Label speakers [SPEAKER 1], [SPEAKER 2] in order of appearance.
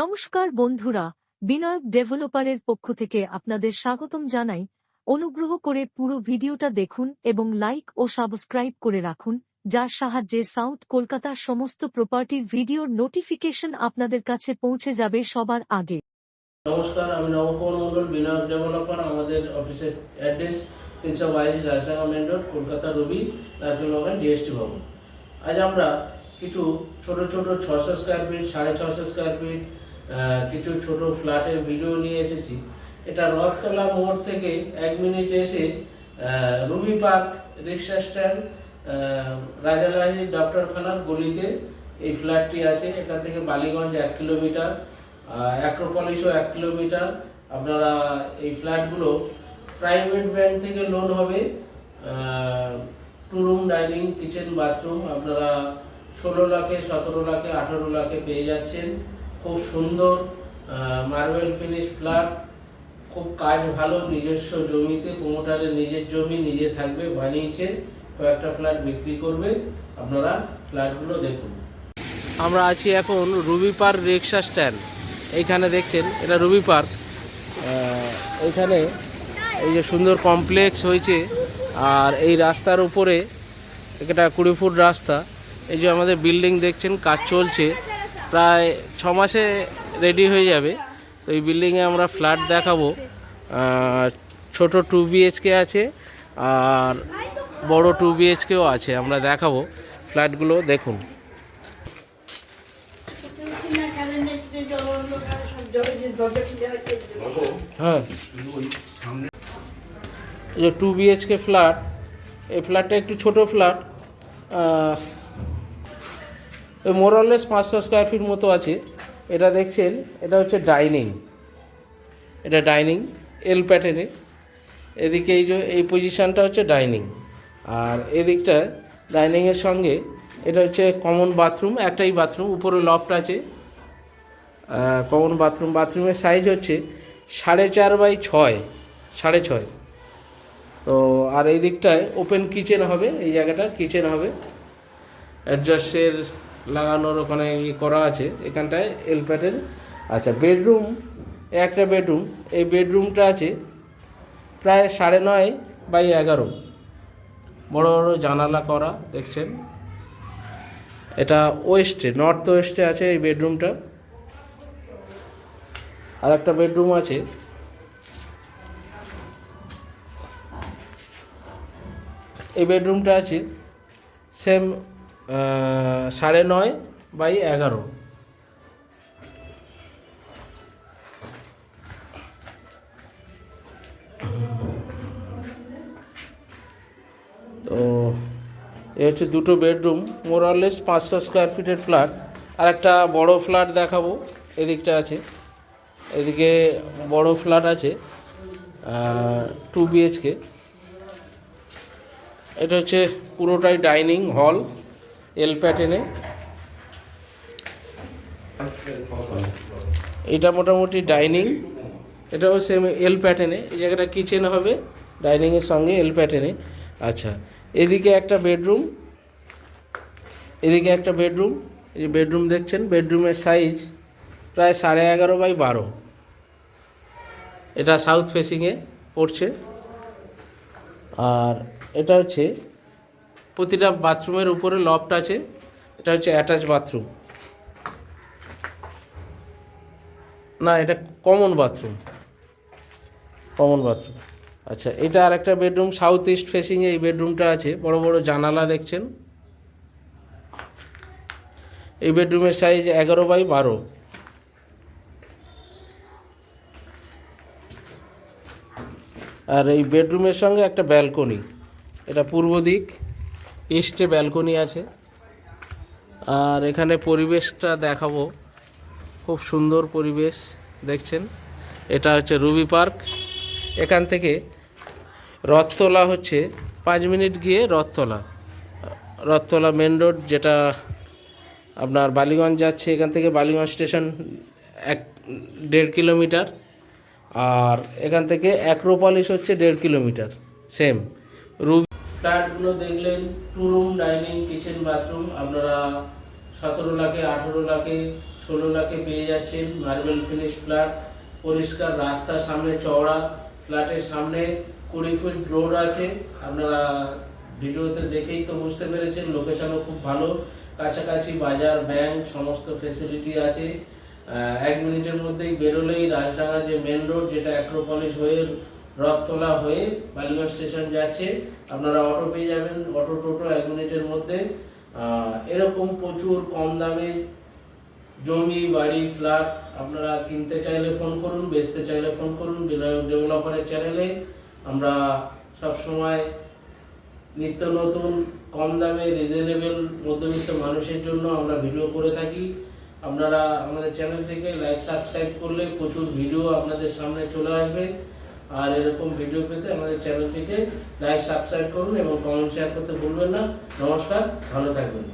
[SPEAKER 1] নমস্কার বন্ধুরা, বিনায়ক ডেভেলপারের পক্ষ থেকে আপনাদের স্বাগতম জানাই। অনুগ্রহ করে পুরো ভিডিওটা দেখুন এবং লাইক ও সাবস্ক্রাইব করে রাখুন, যার সাহায্যে সাউথ কলকাতার সমস্ত প্রপার্টির ভিডিওর নোটিফিকেশন আপনাদের কাছে পৌঁছে যাবে সবার আগে।
[SPEAKER 2] নমস্কার, আমি নবকুমার মন্ডল বিনায়ক ডেভেলপার। আমাদের অফিসের অ্যাড্রেস তিনশো বাইশ রাজডাঙ্গা মেন রোড, কলকাতা রবি নারকেল বাগান জিএসটি ভবন। আজ আমরা কিছু ছোট ছোট ছশো স্কোয়ার ফিট সাড়ে ছশো স্কোয়ার ফিট কিছু ছোট ফ্ল্যাটের ভিডিও নিয়ে এসেছি। এটা রথতলা মোড় থেকে এক মিনিট এসে রুবি পার্ক রিক্সা স্ট্যান্ড রাজালাহি ডক্টরখানার গলিতে এই ফ্ল্যাটটি আছে। এখান থেকে বালিগঞ্জ এক কিলোমিটার অ্যাক্রোপলিসও এক কিলোমিটার। আপনারা এই ফ্ল্যাটগুলো প্রাইভেট ব্যাংক থেকে লোন হবে two room dining kitchen bathroom আপনারা ষোলো লাখে, সতেরো লাখে, আঠেরো লাখে পেয়ে যাচ্ছেন। খুব সুন্দর মার্বেল ফিনিশ ফ্ল্যাট খুব কাজ ভালো, নিজস্ব জমিতে প্রমোটারের নিজের জমি, নিজে থাকবে, বানিয়েছে, কয়েকটা ফ্ল্যাট বিক্রি করবে, আপনারা ফ্ল্যাটগুলো দেখুন। আমরা আছি এখন রুবি পার্ক রিক্সা স্ট্যান্ড এইখানে দেখছেন, এটা রুবি পার্ক এইখানে এই যে সুন্দর কমপ্লেক্স হয়েছে, আর এই রাস্তার উপরে, একটা কুড়ি ফুট রাস্তা, এই যে আমাদের বিল্ডিং দেখছেন, কাজ চলছে। প্রায় ছ মাসে রেডি হয়ে যাবে। তো এই বিল্ডিংয়ে আমরা ফ্ল্যাট দেখাবো। ছোট টু বিএইচকে আছে আর বড় টু বিএইচকেও আছে। আমরা দেখাবো ফ্ল্যাটগুলো দেখুন। হ্যাঁ। যে টু বিএইচকে ফ্ল্যাট এই ফ্ল্যাটটা একটু ছোট ফ্ল্যাট ওই মোরলেস পাঁচশো স্কোয়ার ফিট মতো আছে। এটা দেখছেন, এটা হচ্ছে ডাইনিং এটা ডাইনিং এল প্যাটার্নে এদিকে এই যে, এই পজিশানটা হচ্ছে ডাইনিং আর এদিকটা ডাইনিংয়ের সঙ্গে, এটা হচ্ছে কমন বাথরুম একটাই বাথরুম উপরে লফট আছে। কমন বাথরুম বাথরুমের সাইজ হচ্ছে সাড়ে চার বাই ছয়, সাড়ে ছয়। তো, আর এই দিকটায় ওপেন কিচেন হবে, এই জায়গাটা কিচেন হবে। অ্যাডজাস্টের লাগানোর ওখানে ই করা আছে, এখানটায় এল প্যাটের আচ্ছা বেডরুম, একটা বেডরুম, এই বেডরুমটা আছে প্রায় সাড়ে নয় বাই এগারো। বড় বড় জানালা করা, দেখছেন? এটা ওয়েস্টে, নর্থ ওয়েস্টে আছে এই বেডরুমটা। আর একটা বেডরুম আছে। এই বেডরুমটা আছে সেম সাড়ে নয় বাই এগারো। তো এ হচ্ছে দুটো বেডরুম মোরালেস পাঁচশো স্কোয়ার ফিটের ফ্ল্যাট আর একটা বড় ফ্ল্যাট দেখাবো, এদিকটা আছে। এদিকে বড় ফ্ল্যাট আছে টু বিএইচকে এটা হচ্ছে পুরোটাই ডাইনিং হল এল প্যাটার্নে এটা মোটামুটি ডাইনিং এটাও সেম এল প্যাটার্নে এই জায়গাটা কিচেন হবে ডাইনিংয়ের সঙ্গে এল প্যাটার্নে আচ্ছা এদিকে একটা বেডরুম এদিকে একটা বেডরুম এই যে বেডরুম দেখছেন বেডরুমের সাইজ প্রায় সাড়ে এগারো বাই বারো। এটা সাউথ ফেসিংয়ে পড়ছে। আর এটা হচ্ছে প্রতিটা বাথরুমের উপরে লফট আছে। এটা হচ্ছে অ্যাটাচ বাথরুম না, এটা কমন বাথরুম কমন বাথরুম আচ্ছা এটা আর একটা বেডরুম সাউথ ইস্ট ফেসিংয়ে এই বেডরুমটা আছে। বড় বড় জানালা দেখছেন। এই বেডরুমের সাইজ এগারো বাই বারো। আর এই বেডরুমের সঙ্গে একটা ব্যালকনি এটা পূর্ব দিক। ইস্টে ব্যালকনি আছে। আর এখানে পরিবেশটা দেখাবো। খুব সুন্দর পরিবেশ, দেখছেন? এটা হচ্ছে রুবি পার্ক। এখান থেকে রথতলা হচ্ছে, পাঁচ মিনিট গিয়ে রথতলা। রথতলা মেন রোড যেটা আপনার বালিগঞ্জ যাচ্ছে, এখান থেকে বালিগঞ্জ স্টেশন এক, দেড় কিলোমিটার। আর এখান থেকে অ্যাক্রোপলিস হচ্ছে দেড় কিলোমিটার সেম রুবি ফ্ল্যাটগুলো দেখলেন two room dining kitchen bathroom আপনারা সতেরো লাখে, আঠেরো লাখে, ষোলো লাখে পেয়ে যাচ্ছেন মার্বেল ফিনিশ ফ্ল্যাট। পরিষ্কার রাস্তার সামনে চওড়া ফ্ল্যাটের সামনে কুড়ি ফুট রোড আছে। আপনারা ভিডিওতে দেখেই তো বুঝতে পেরেছেন, লোকেশনও খুব ভালো। কাছাকাছি বাজার ব্যাংক সমস্ত ফেসিলিটি আছে। এক মিনিটের মধ্যেই বেরোলেই রাজডাঙ্গা যে মেন রোড যেটা অ্যাক্রোপলিস হয়ে রথতলা হয়ে বালিগঞ্জ স্টেশন যাচ্ছে। আপনারা অটো পেয়ে যাবেন, অটো, টোটো এক মিনিটের মধ্যে। এরকম প্রচুর কম দামে জমি, বাড়ি, ফ্ল্যাট আপনারা কিনতে চাইলে ফোন করুন, বেচতে চাইলে ফোন করুন ডেভেলপারের চ্যানেলে। আমরা সব সময় নিত্য নতুন, কম দামে রিজনেবল মধ্যবিত্ত মানুষের জন্য আমরা ভিডিও করে থাকি। আপনারা আমাদের চ্যানেল থেকে লাইক সাবস্ক্রাইব করলে প্রচুর ভিডিও আপনাদের সামনে চলে আসবে। আর এরকম ভিডিও পেতে আমাদের চ্যানেলটিকে লাইক সাবস্ক্রাইব করুন এবং কমেন্ট শেয়ার করতে ভুলবেন না। নমস্কার, ভালো থাকবেন।